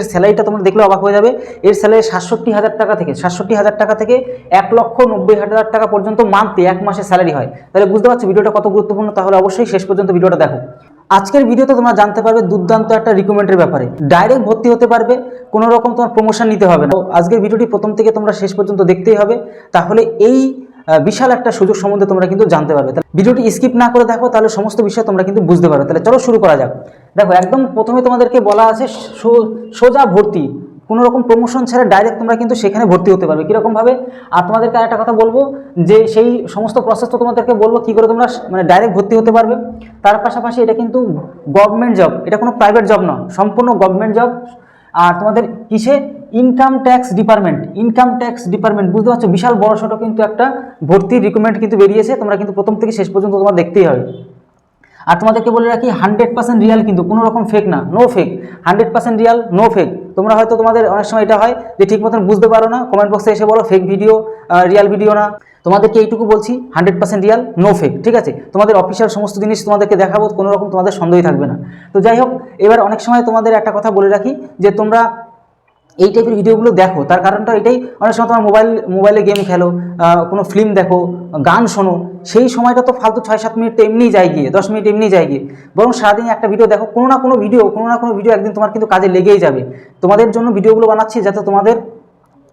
এর স্যালারিটা তোমরা দেখলে অবাক হয়ে যাবে। এর স্যালারি সাতষট্টি হাজার টাকা থেকে, সাতষট্টি হাজার টাকা থেকে এক লক্ষ নব্বই হাজার টাকা পর্যন্ত মান্থলি এক মাসে স্যালারি হয়। তাহলে বুঝতে পারছ ভিডিওটা কত গুরুত্বপূর্ণ, তাহলে অবশ্যই শেষ পর্যন্ত ভিডিওটা দেখো। আজকের ভিডিওতে তোমরা জানতে পারবে দুর্দান্ত একটা রিকমেন্ডের ব্যাপারে। ডাইরেক্ট ভর্তি হতে পারবে কোনো রকম তোমার প্রমোশন নিতে হবে না। আজকের ভিডিওটি প্রথম থেকে তোমরা শেষ পর্যন্ত দেখতেই হবে। তাহলে এই বিশাল একটা সুযোগ সম্বন্ধে তোমরা কিন্তু জানতে পারবে। তাহলে ভিডিওটি স্কিপ না করে দেখো, তাহলে সমস্ত বিষয় তোমরা কিন্তু বুঝতে পারবে। তাহলে চলো শুরু করা যাক। দেখো, একদম প্রথমে তোমাদেরকে বলা আছে সোজা ভর্তি। কোনো রকম প্রমোশন ছাড়া ডাইরেক্ট তোমরা কিন্তু সেখানে ভর্তি হতে পারবে। কীরকমভাবে আর তোমাদেরকে আরেকটা কথা বলব, যে সেই সমস্ত প্রসেস তো তোমাদেরকে বলব কী করে তোমরা মানে ডাইরেক্ট ভর্তি হতে পারবে। তার পাশাপাশি এটা কিন্তু গভর্নমেন্ট জব এটা কোনো প্রাইভেট জব নয়, সম্পূর্ণ গভর্নমেন্ট জব আর তোমাদের কিসে? Income tax department income tax department বুঝতে পারছ? বিশাল বড় ছোটো কিন্তু একটা ভর্তির রিকমেন্ড কিন্তু বেরিয়েছে। তোমরা কিন্তু প্রথম থেকে শেষ পর্যন্ত তোমার দেখতেই হবে। আর তোমাদেরকে বলে রাখি হান্ড্রেড পার্সেন্ট রিয়াল কিন্তু কোনো রকম ফেক না। No fake hundred percent real no fake তোমরা হয়তো তোমাদের অনেক সময় এটা হয় যে ঠিক মতন বুঝতে পারো না। কমেন্ট বক্সে এসে বলো ফেক ভিডিও রিয়াল ভিডিও না। তোমাদেরকে এইটুকু বলছি hundred percent real no fake ঠিক আছে? তোমাদের অফিসিয়াল সমস্ত জিনিস তোমাদেরকে দেখাবো, কোনো রকম তোমাদের সন্দেহই থাকবে না। তো যাই হোক, এবার অনেক সময় তোমাদের একটা কথা বলে রাখি, যে তোমরা এই টাইপের ভিডিওগুলো দেখো। তার কারণটা এটাই, অনেক সময় তোমার মোবাইল মোবাইলে গেম খেলো কোনো ফিল্ম দেখো, গান শোনো, সেই সময়টা তো ফালতু ছয় সাত মিনিট তো এমনিই যায় গিয়ে, দশ মিনিট এমনিই যায় গিয়ে। বরং সারাদিন একটা ভিডিও দেখো, কোনো না কোনো ভিডিও কোনো না কোনো ভিডিও একদিন তোমার কিন্তু কাজে লেগেই যাবে। তোমাদের জন্য ভিডিওগুলো বানাচ্ছি যাতে তোমাদের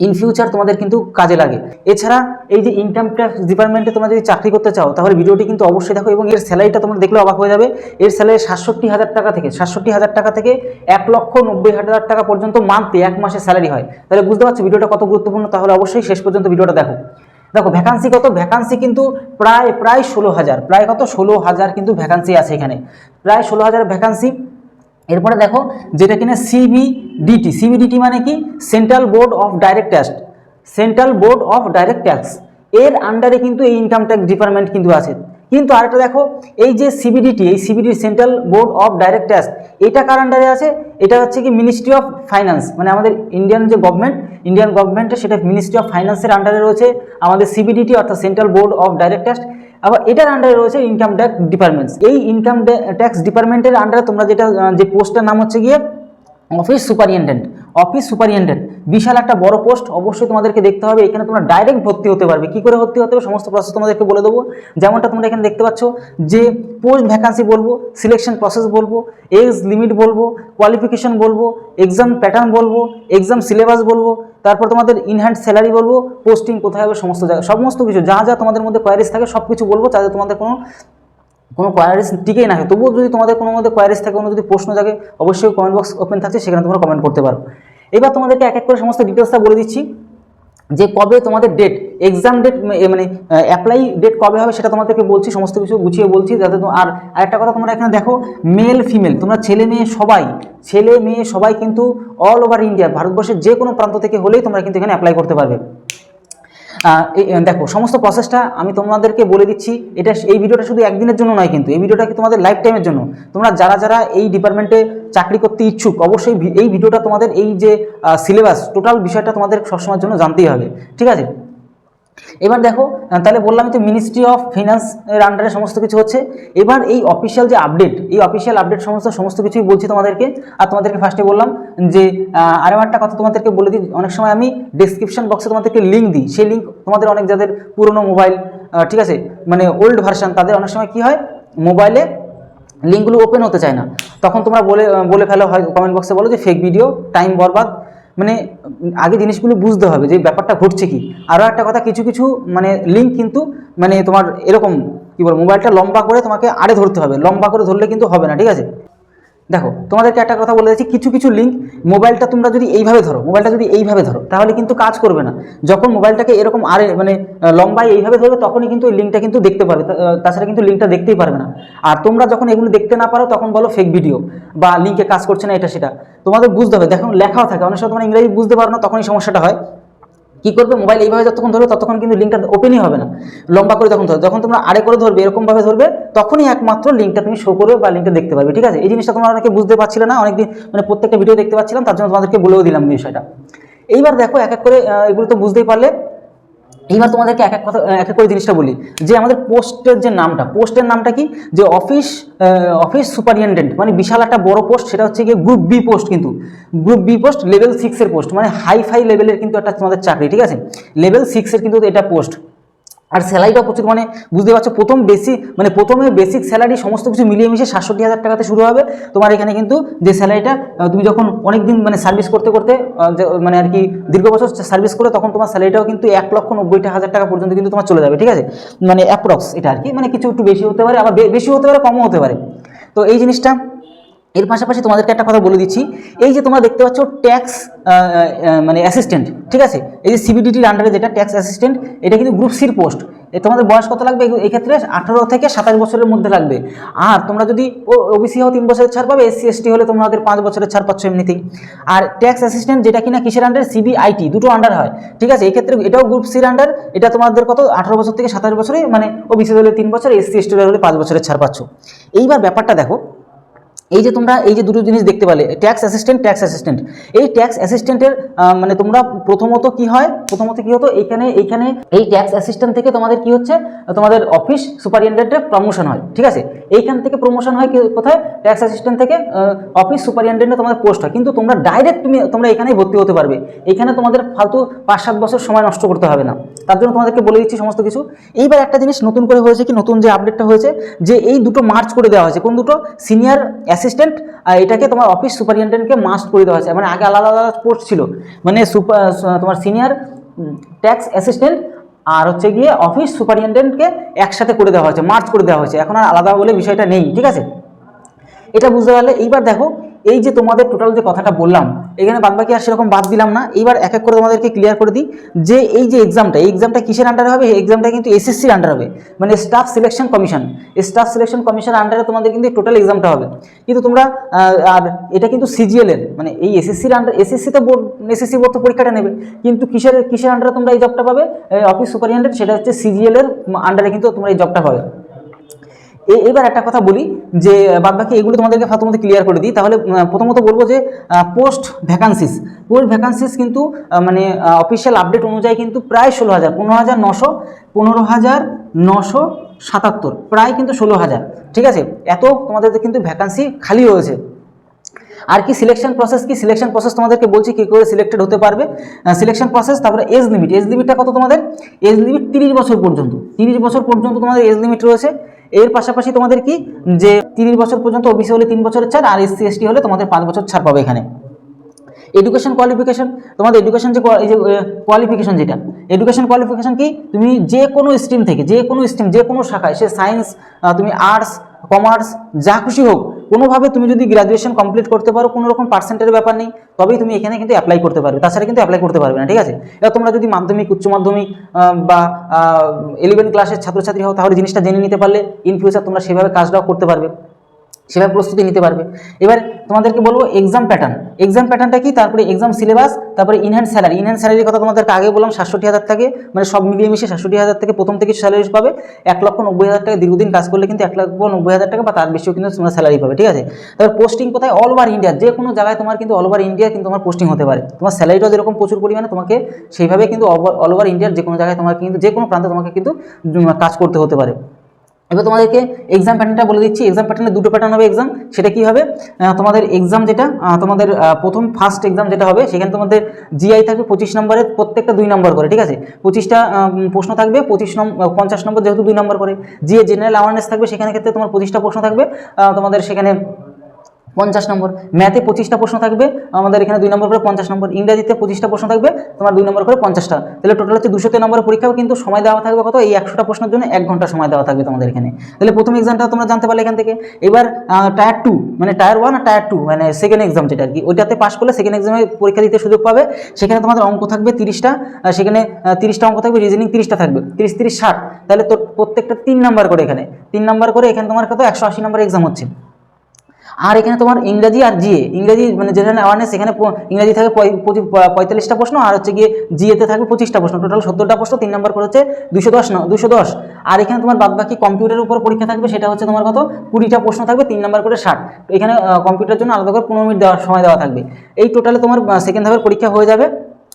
ইন ফিউচার তোমাদের কিন্তু কাজে লাগে। এছাড়া এই যে ইনকাম ট্যাক্স ডিপার্টমেন্টে তোমরা যদি চাকরি করতে চাও, তাহলে ভিডিওটি কিন্তু অবশ্যই দেখো এবং এর স্যালারিটা তোমরা দেখলে অবাক হয়ে যাবে। এর স্যালারি সাতষট্টি হাজার টাকা থেকে, সাতষট্টি হাজার টাকা থেকে এক লক্ষ নব্বই হাজার টাকা পর্যন্ত মান্থলি এক মাসের স্যালারি হয়। তাহলে বুঝতে পারছ ভিডিওটা কত গুরুত্বপূর্ণ, তাহলে অবশ্যই শেষ পর্যন্ত ভিডিওটা দেখো। দেখো ভ্যাকান্সি কত? ভ্যাকান্সি কিন্তু প্রায় প্রায় ষোলো হাজার। প্রায় কত? ষোলো হাজার কিন্তু ভ্যাকান্সি আছে এখানে। প্রায় ষোলো হাজার ভ্যাকান্সি এরপরে দেখো, যেটা কিনা সিবিডিটি সিবিডিটি মানে কি? Central board of direct tax central board of direct tax এর আন্ডারে কিন্তু এই ইনকাম ট্যাক্স ডিপার্টমেন্ট কিন্তু আছে। কিন্তু আরেকটা দেখো, এই যে সিবিডিটি এই CBD central board of direct tax এটা কার আন্ডারে আছে? এটা হচ্ছে কি মিনিস্ট্রি অফ ফাইন্যান্স মানে আমাদের ইন্ডিয়ান যে গভর্নমেন্ট ইন্ডিয়ান গভর্নমেন্টের সেটা মিনিস্ট্রি অফ ফাইন্যান্সের আন্ডারে রয়েছে। আমাদের সিবিডিটি অর্থাৎ central board of direct tax আবার এটার আন্ডারে রয়েছে ইনকাম ট্যাক্স ডিপার্টমেন্টস এই ইনকাম ট্যাক্স ডিপার্টমেন্টের আন্ডারে তোমরা যেটা যে পোস্টটার নাম হচ্ছে গিয়ে অফিস সুপারিনটেন্ডেন্ট অফিস সুপারিনটেন্ডেন্ট বিশাল একটা বড় পোস্ট অবশ্যই তোমাদেরকে দেখতে হবে। এখানে তোমরা ডাইরেক্ট ভর্তি হতে পারবে। কি করে ভর্তি হতে হবে? সমস্ত প্রসেস তোমাদেরকে বলে দেবো। যেমনটা তোমরা এখানে দেখতে পাচ্ছ যে পোস্ট ভ্যাকান্সি বলব সিলেকশন প্রসেস বলব এজ লিমিট বলব কোয়ালিফিকেশন বলব এক্সাম প্যাটার্ন বলব এক্সাম সিলেবাস বলব, তারপর তোমাদের ইনহ্যান্ড স্যালারি বলব পোস্টিং কোথায় হবে, সমস্ত জায়গায় সমস্ত কিছু, যা যা তোমাদের মধ্যে কোয়ারিজ থাকে সব কিছু বলব, যাতে তোমাদের কোনো কোনো কোয়ারিজ টিকেই না তবুও যদি তোমাদের কোনো মধ্যে কোয়ারিজ থাকে, কোনো যদি প্রশ্ন থাকে, অবশ্যই কমেন্ট বক্স ওপেন থাকছে, সেখানে তোমরা কমেন্ট করতে পারো। এবার তোমাদেরকে এক এক করে সমস্ত ডিটেলসটা বলে দিচ্ছি, যে কবে তোমাদের ডেট এক্সাম ডেট মানে অ্যাপ্লাই ডেট কবে হবে সেটা তোমাদেরকে বলছি, সমস্ত কিছু গুছিয়ে বলছি, যাতে আর আরেকটা কথা তোমরা এখানে দেখো মেল ফিমেল তোমরা ছেলে, মেয়ে সবাই, ছেলে, মেয়ে সবাই কিন্তু অল ওভার ইন্ডিয়া ভারতবর্ষের যে কোনো প্রান্ত থেকে হলেই তোমরা কিন্তু এখানে অ্যাপ্লাই করতে পারবে। দেখো, সমস্ত প্রসেসটা আমি তোমাদেরকে বলে দিচ্ছি। এটা এই ভিডিওটা শুধু একদিনের জন্য নয় কিন্তু, এই ভিডিওটা তোমাদের লাইফ টাইমের জন্য? তোমরা যারা যারা এই ডিপার্টমেন্টে চাকরি করতে ইচ্ছুক, অবশ্যই এই ভিডিওটা তোমাদের এই যে সিলেবাস টোটাল বিষয়টা তোমাদের সবসময়ের জন্য জানতেই হবে। ঠিক আছে? এবার দেখো তাহলে বললাম তো মিনিস্ট্রি অফ ফিনান্স এর আন্ডারে সমস্ত কিছু হচ্ছে। এবার এই অফিসিয়াল যে আপডেট এই অফিসিয়াল আপডেট সমস্ত সমস্ত কিছুই বলছি তোমাদেরকে। আর তোমাদেরকে ফার্স্টে বললাম যে আরও একটা কথা তোমাদেরকে বলে দিই। অনেক সময় আমি ডিসক্রিপশন বক্সে তোমাদেরকে লিঙ্ক দিই। সেই লিঙ্ক তোমাদের অনেক যাদের পুরনো মোবাইল ঠিক আছে? মানে ওল্ড ভার্সন তাদের অনেক সময় কি হয়? মোবাইলে লিঙ্কগুলো ওপেন হতে চায় না। তখন তোমরা বলে বলে ফেলো হয় কমেন্ট বক্সে বলো যে ফেক ভিডিও টাইম বরবাদ মানে আগে জিনিসগুলো বুঝতে হবে যে ব্যাপারটা ঘটছে কি। আরও একটা কথা, কিছু কিছু মানে লিঙ্ক কিন্তু মানে তোমার এরকম কী বল মোবাইলটা লম্বা করে তোমাকে আড়ে ধরতে হবে। লম্বা করে ধরলে কিন্তু হবে না, ঠিক আছে? দেখো, তোমাদেরকে একটা কথা বলে দিচ্ছি, কিছু কিছু লিঙ্ক মোবাইলটা তোমরা যদি এইভাবে ধরো, মোবাইলটা যদি এইভাবে ধরো, তাহলে কিন্তু কাজ করবে না। যখন মোবাইলটাকে এরকম আরে মানে লম্বায় এইভাবে ধরবে, তখনই কিন্তু ওই লিঙ্কটা কিন্তু দেখতে পারবে, তা- তাছাড়া কিন্তু লিঙ্কটা দেখতেই পারবে না। আর তোমরা যখন এগুলো দেখতে না পারো, তখন বলো ফেক ভিডিও বা লিঙ্কে কাজ করছে না এটা সেটা। তোমাদের বুঝতে হবে, দেখো, লেখাও থাকে, অনেক সময় তোমরা ইংরেজি বুঝতে পারো না, তখনই সমস্যাটা হয়। কি করবে? মোবাইল এইভাবে যতক্ষণ ধরবে, ততক্ষণ কিন্তু লিঙ্কটা ওপেনই হবে না। লম্বা করে যখন ধরো যখন তোমরা আড়ে করে ধরবে, এরকমভাবে ধরবে, তখনই একমাত্র লিঙ্কটা তুমি শো করবে বা লিঙ্কটা দেখতে পারবে, ঠিক আছে? এই জিনিসটা তোমরা অনেকে বুঝতে পারছিলে না, অনেকদিন মানে প্রত্যেকটা ভিডিও দেখতে পাচ্ছিলাম, তার জন্য তোমাদেরকে বলেও দিলাম বিষয়টা। এইবার দেখো, এক এক করে এগুলো তো বুঝতেই পারলে এইবার তোমাদেরকে এক এক কথা, এক এক করে জিনিসটা বলি। যে আমাদের পোস্টের যে নামটা, পোস্টের নামটা কি? যে অফিস অফিস সুপারিনটেন্ডেন্ট মানে বিশাল একটা বড় পোস্ট, সেটা হচ্ছে গিয়ে গ্রুপ বি পোস্ট কিন্তু। গ্রুপ বি পোস্ট লেভেল সিক্সের পোস্ট মানে হাই ফাই লেভেলের কিন্তু একটা তোমাদের চাকরি, ঠিক আছে? লেভেল সিক্সের কিন্তু এটা পোস্ট। আর স্যালারিটা প্রচুর মানে বুঝতে পারছ, প্রথম বেসিক মানে প্রথমে বেসিক স্যালারি সমস্ত কিছু মিলিয়ে মিশিয়ে সাতষট্টি হাজার টাকাতে শুরু হবে। তোমার এখানে কিন্তু যে স্যালারিটা তুমি যখন অনেক দিন মানে সার্ভিস করতে করতে মানে আর কি দীর্ঘ বছর সার্ভিস করে, তখন তোমার স্যালারিটাও কিন্তু এক লক্ষ নব্বইটা হাজার টাকা পর্যন্ত কিন্তু তোমার চলে যাবে, ঠিক আছে? মানে অ্যাপ্রক্স এটা আর কি মানে কিছু একটু বেশি হতে পারে, আবার বেশি হতে পারে, কমও হতে পারে। তো এই জিনিসটা এর পাশাপাশি তোমাদেরকে একটা কথা বলে দিচ্ছি। এই যে তোমরা দেখতে পাচ্ছ ট্যাক্স মানে অ্যাসিস্ট্যান্ট ঠিক আছে? এই যে সিবিডিটির আন্ডারে যেটা ট্যাক্স অ্যাসিস্ট্যান্ট এটা কিন্তু গ্রুপ সির পোস্ট তোমাদের বয়স কত লাগবে? এই ক্ষেত্রে আঠারো থেকে সাতাশ বছরের মধ্যে লাগবে। আর তোমরা যদি ও ওবিসি হও তিন বছরের ছাড় পাবে এসসি এসটি হলে তোমাদের পাঁচ বছরের ছাড় পাচ্ছ এমনিতেই। আর ট্যাক্স অ্যাসিস্ট্যান্ট যেটা কিনা কিসের আন্ডার সিবিআইটি দুটো আন্ডার হয়। ঠিক আছে? এই ক্ষেত্রে এটাও গ্রুপ সির আন্ডার এটা তোমাদের কত? আঠারো বছর থেকে সাতাশ বছরে মানে ওবিসি হলে তিন বছর এসসি এসটি হলে পাঁচ বছরের ছাড় পাচ্ছ। এইবার ব্যাপারটা দেখো। এই যে তোমরা এই যে দুটো জিনিস দেখতে পেলে ট্যাক্স অ্যাসিস্ট্যান্ট ট্যাক্স অ্যাসিস্ট্যান্ট এই ট্যাক্স অ্যাসিস্ট্যান্টের মানে তোমরা প্রথমত কি হয়? প্রথমত কি হতো? এইখানে এইখানে এই ট্যাক্স অ্যাসিস্ট্যান্ট থেকে তোমাদের কি হচ্ছে? তোমাদের অফিস সুপারিনটেন্ডেন্টের প্রমোশন হয়, ঠিক আছে? এইখান থেকে প্রমোশন হয় কোথায়? ট্যাক্স অ্যাসিস্ট্যান্ট থেকে অফিস সুপারিনটেন্ডেন্টে তোমাদের পোস্ট হয়। কিন্তু তোমরা ডাইরেক্ট তুমি, তোমরা এখানেই ভর্তি হতে পারবে। এখানে তোমাদের ফালতু পাঁচ সাত বছর সময় নষ্ট করতে হবে না। তার জন্য তোমাদেরকে বলে দিচ্ছি সমস্ত কিছু। এইবার একটা জিনিস নতুন করে হয়েছে কি? নতুন যে আপডেটটা হয়েছে, যে এই দুটো মার্চ করে দেওয়া হয়েছে। কোন দুটো? সিনিয়র অ্যাসিস্ট্যান্ট আর এটাকে তোমার অফিস সুপারিনটেন্ডেন্টকে মাস্ট করে দেওয়া হয়েছে। মানে আগে আলাদা আলাদা পোস্ট ছিল। মানে সুপার তোমার সিনিয়র ট্যাক্স অ্যাসিস্ট্যান্ট আর হচ্ছে গিয়ে অফিস সুপারিনটেন্ডেন্টকে একসাথে করে দেওয়া হয়েছে মার্চ করে দেওয়া হয়েছে। এখন আর আলাদা বলে বিষয়টা নেই, ঠিক আছে? এটা বুঝতে পারলে, এইবার দেখো এই যে তোমাদের টোটাল যে কথাটা বললাম, এখানে বাদ বাকি আর সেরকম বাদ দিলাম না। এইবার এক এক করে তোমাদেরকে ক্লিয়ার করে দিই যে এই যে এক্সামটা এই এক্সামটা কিসের আন্ডারে হবে? এই এক্সামটা কিন্তু এসএসসির আন্ডার হবে। মানে staff selection commission staff selection commission আন্ডারে তোমাদের কিন্তু টোটাল এক্সামটা হবে। কিন্তু তোমরা আর এটা কিন্তু সিজিএল এর। মানে এই এসএসসির আন্ডার এসএসসি তো বোর্ড এসএসসি বোর্ড তো পরীক্ষাটা নেবে। কিন্তু কিসের কিসের আন্ডারে তোমরা এই জবটা পাবে? অফিস সুপারিনটেন্ডেন্ট সেটা হচ্ছে সিজিএল এর আন্ডারে কিন্তু তোমরা এই জবটা পাবে। এবার একটা কথা বলি যে বাদ বাকি এগুলো তোমাদেরকে প্রথমত ক্লিয়ার করে দিই। তাহলে প্রথমত বলব যে পোস্ট ভ্যাকান্সিস পোস্ট ভ্যাকান্সিস কিন্তু মানে অফিসিয়াল আপডেট অনুযায়ী কিন্তু প্রায় ষোলো হাজার, পনেরো হাজার নশো, পনেরো হাজার নশো সাতাত্তর, প্রায় কিন্তু ষোলো হাজার। ঠিক আছে? এত তোমাদের কিন্তু ভ্যাকান্সি খালি হয়েছে। আর কি সিলেকশন প্রসেস কি সিলেকশন প্রসেস তোমাদেরকে বলছি, কী করে সিলেক্টেড হতে পারবে? সিলেকশন প্রসেস তারপরে এজ লিমিট এজ লিমিটটা কত তোমাদের? এজ লিমিট তিরিশ বছর পর্যন্ত। তিরিশ বছর পর্যন্ত তোমাদের এজ লিমিট রয়েছে। এর পাশাপাশি তোমাদের কি? যে তিরিশ বছর পর্যন্ত ওবিসি হলে তিন বছরের ছাড়, আর এসসি, এসটি হলে তোমাদের পাঁচ বছর ছাড় পাবে এখানে। এডুকেশন কোয়ালিফিকেশন তোমাদের এডুকেশন যে কোয়ালিফিকেশন যেটা এডুকেশন কোয়ালিফিকেশন কি? তুমি যে কোনো স্ট্রিম থেকে, যে কোনো স্ট্রিম যে কোনো শাখায়, সে সায়েন্স তুমি আর্টস কমার্স যা খুশি হোক কোনোভাবে তুমি যদি গ্রাজুয়েশন কমপ্লিট করতে পারো, কোনো রকম পার্সেন্টের ব্যাপার নেই, তবেই তুমি এখানে কিন্তু অ্যাপ্লাই করতে পারবে। তাছাড়া কিন্তু অ্যাপ্লাই করতে পারবে না, ঠিক আছে? এবার তোমরা যদি মাধ্যমিক, উচ্চ মাধ্যমিক বা ইলেভেন ক্লাসের ছাত্রছাত্রী হও, তাহলে জিনিসটা জেনে নিতে পারলে ইন ফিউচার তোমরা সেভাবে কাজটাও করতে পারবে। সেভাবে প্রস্তুতি নিতে পারবে। এবার তোমাদেরকে বলব এক্সাম প্যাটার্ন এক্সাম প্যাটার্নটা কি? তারপরে এক্সাম সিলেবাস তারপরে in hand salary in hand স্যালারির কথা তোমাদেরকে আগে বললাম, সাতষট্টি হাজার থেকে মানে সব মিলিয়ে মিশিয়ে সাতষট্টি হাজার থেকে প্রথম থেকে স্যালারি পাবে। এক লক্ষ নব্বই হাজার টাকা দীর্ঘদিন কাজ করলে কিন্তু এক লক্ষ নব্বই হাজার টাকা বা তার বেশিও কিন্তু তোমরা স্যালারি পাবে, ঠিক আছে? তারপর পোস্টিং কোথায়? অল ওভার ইন্ডিয়া যে কোনো জায়গায় তোমার কিন্তু অল ওভার ইন্ডিয়া কিন্তু তোমার পোস্টিং হতে পারে। তোমার স্যালারিটাও যেরকম প্রচুর পরিমাণে, তোমাকে সেইভাবে কিন্তু অল ওভার ইন্ডিয়ার যে কোনো জায়গায় তোমার কিন্তু যে কোনো প্রান্তে তোমাকে কিন্তু কাজ করতে হতে পারে। এবার তোমাদেরকে এক্সাম প্যাটার্নটা বলে দিচ্ছি। এক্সাম প্যাটার্নে দুটো প্যাটার্ন হবে এক্সাম সেটা কি হবে? তোমাদের এক্সাম যেটা তোমাদের প্রথম ফার্স্ট এক্সাম যেটা হবে, সেখানে তোমাদের জিআই থাকবে পঁচিশ নম্বরের প্রত্যেকটা দুই নম্বর করে, ঠিক আছে? পঁচিশটা প্রশ্ন থাকবে, পঁচিশ নম্বর পঞ্চাশ নম্বর যেহেতু দুই নম্বর করে। জিএ জেনারেল অ্যাওয়ারনেস থাকবে, সেখানে ক্ষেত্রে তোমার পঁচিশটা প্রশ্ন থাকবে। তোমাদের সেখানে পঞ্চাশ নম্বর। ম্যাথে পঁচিশটা প্রশ্ন থাকবে, আমাদের এখানে দুই নম্বর করে পঞ্চাশ নম্বর, ইংরাজিতে পঁচিশটা প্রশ্ন থাকবে, তোমার দুই নম্বর করে পঞ্চাশটা। তাহলে টোটাল হচ্ছে দুশোতে নম্বরের পরীক্ষাও কিন্তু সময় দেওয়া থাকবে কত? এই একশোটা প্রশ্নের জন্য এক ঘণ্টা সময় দেওয়া থাকবে তোমাদের এখানে। তাহলে প্রথম এক্সামটা তোমরা জানতে পারলে এখান থেকে। এবার টায়ার টু মানে টায়ার ওয়ান আর টায়ার টু মানে সেকেন্ড এক্সাম যেটা আর কি ওইটাতে পাস করলে সেকেন্ড এক্সামে পরীক্ষা দিতে সুযোগ পাবে। সেখানে তোমাদের অঙ্ক থাকবে তিরিশটা সেখানে তিরিশটা অঙ্ক থাকবে রিজনিং তিরিশটা থাকবে। তিরিশ তিরিশ, ষাট, তাহলে তোর প্রত্যেকটা তিন নাম্বার করে এখানে। তিন নাম্বার করে এখানে তোমার কত? একশো আশি নম্বর এক্সাম হচ্ছে। আর এখানে তোমার ইংরাজি আর জিএ ইংরাজি মানে জেনারেল অ্যাওয়ারনেস এখানে প- ইংরাজি থাকে পঁয়তাল্লিশটা প্রশ্ন আর হচ্ছে গিয়ে জিএতে থাকবে পঁচিশটা প্রশ্ন। টোটাল সত্তরটা প্রশ্ন, তিন নম্বর করে হচ্ছে দুশো দশ দুশো দশ। আর এখানে তোমার বাদ বাকি কম্পিউটারের উপর পরীক্ষা থাকবে, সেটা হচ্ছে তোমার কত? কুড়িটা প্রশ্ন থাকবে, তিন নম্বর করে ষাট। এখানে কম্পিউটারের জন্য আলাদা করে পনেরো মিনিট দেওয়ার সময় দেওয়া থাকবে। এই টোটালে তোমার সেকেন্ড ধাপের পরীক্ষা হয়ে যাবে।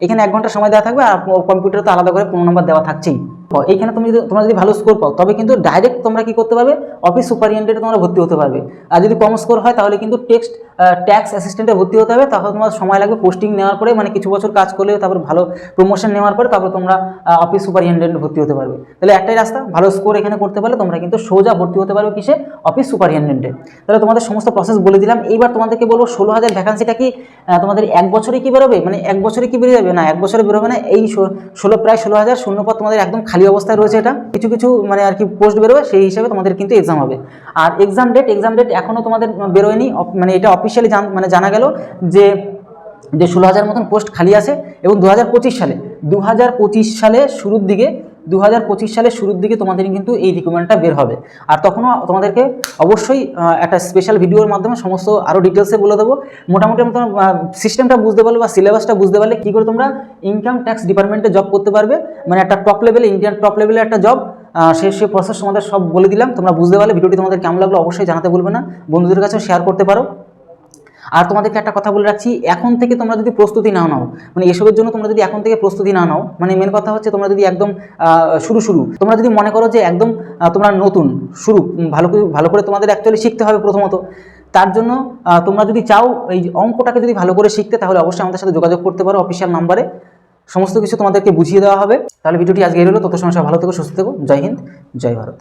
এখানে এক ঘণ্টা সময় দেওয়া থাকবে আর কম্পিউটারে তো আলাদা করে পনেরো নম্বর দেওয়া থাকছেই। এইখানে তুমি যদি তোমরা যদি ভালো স্কোর পাও, তবে কিন্তু ডাইরেক্ট তোমরা কি করতে পারবে? অফিস সুপারিনটেন্ডে তোমরা ভর্তি হতে পারবে। আর যদি কম স্কোর হয়, তাহলে কিন্তু টেক্সট ট্যাক্স অ্যাসিস্ট্যান্টে ভর্তি হতে হবে। তাহলে তোমার সময় লাগবে পোস্টিং নেওয়ার পরে মানে কিছু বছর কাজ করলে তারপর ভালো প্রমোশন নেওয়ার পরে তারপর তোমরা অফিস সুপারিনটেন্ডে ভর্তি হতে পারবে। তাহলে একটাই রাস্তা, ভালো স্কোর এখানে করতে পারলে তোমরা কিন্তু সোজা ভর্তি হতে পারবে কিসে? অফিস সুপারিনটেন্ডে তাহলে তোমাদের সমস্ত প্রসেস বলে দিলাম। এইবার তোমাদেরকে বলব, ষোলো হাজার ভ্যাকান্সিটা কি তোমাদের এক বছরে কি বেরোবে? মানে এক বছরে কি বেরিয়ে যাবে? না, এক বছরে বেরোবে না। এই ষোলো প্রায় ষোলো হাজার শূন্যপদ তোমাদের একদম খালি অবস্থায় রয়েছে এটা। কিছু কিছু মানে আর কি পোস্ট বেরোবে, সেই হিসাবে তোমাদের কিন্তু এক্সাম হবে। আর এক্সাম ডেট এক্সাম ডেট এখনও তোমাদের বেরোয়নি। মানে এটা অফিসিয়ালি মানে জানা গেল যে যে ষোলো হাজার মতন পোস্ট খালি আছে এবং দু হাজার পঁচিশ সালে, দু হাজার পঁচিশ সালে শুরুর দিকে দু হাজার পঁচিশ সালের শুরুর দিকে তোমাদের কিন্তু এই রিক্রুটমেন্টটা বের হবে। আর তখনও তোমাদেরকে অবশ্যই একটা স্পেশাল ভিডিওর মাধ্যমে সমস্ত আরও ডিটেলসে বলে দেবো। মোটামুটি আমি তোমার সিস্টেমটা বুঝতে পারলে বা সিলেবাসটা বুঝতে পারলে কী করে তোমরা ইনকাম ট্যাক্স ডিপার্টমেন্টে জব করতে পারবে। মানে একটা টপ লেভেলে ইন্ডিয়ান টপ লেভেলে একটা জব সে সে প্রসেস তোমাদের সব বলে দিলাম। তোমরা বুঝতে পারলে ভিডিওটি তোমাদের কেমন লাগল অবশ্যই জানাতে ভুলবে না। বন্ধুদের কাছেও শেয়ার করতে পারো। আর তোমাদেরকে একটা কথা বলে রাখছি, এখন থেকে তোমরা যদি প্রস্তুতি না নাও মানে এসবের জন্য তোমরা যদি এখন থেকে প্রস্তুতি না নাও মানে মেন কথা হচ্ছে তোমরা যদি একদম শুরু শুরু, তোমরা যদি মনে করো যে একদম তোমরা নতুন, শুরু ভালো করে ভালো করে তোমাদের অ্যাকচুয়ালি শিখতে হবে প্রথমত। তার জন্য তোমরা যদি চাও এই অঙ্কটাকে যদি ভালো করে শিখতে, তাহলে অবশ্যই আমাদের সাথে যোগাযোগ করতে পারো অফিসিয়াল নাম্বারে সমস্ত কিছু তোমাদেরকে বুঝিয়ে দেওয়া হবে। তাহলে ভিডিওটি আজকে এলো তত সময় ভালো থেকো, সুস্থ থেকো। জয় হিন্দ, জয় ভারত।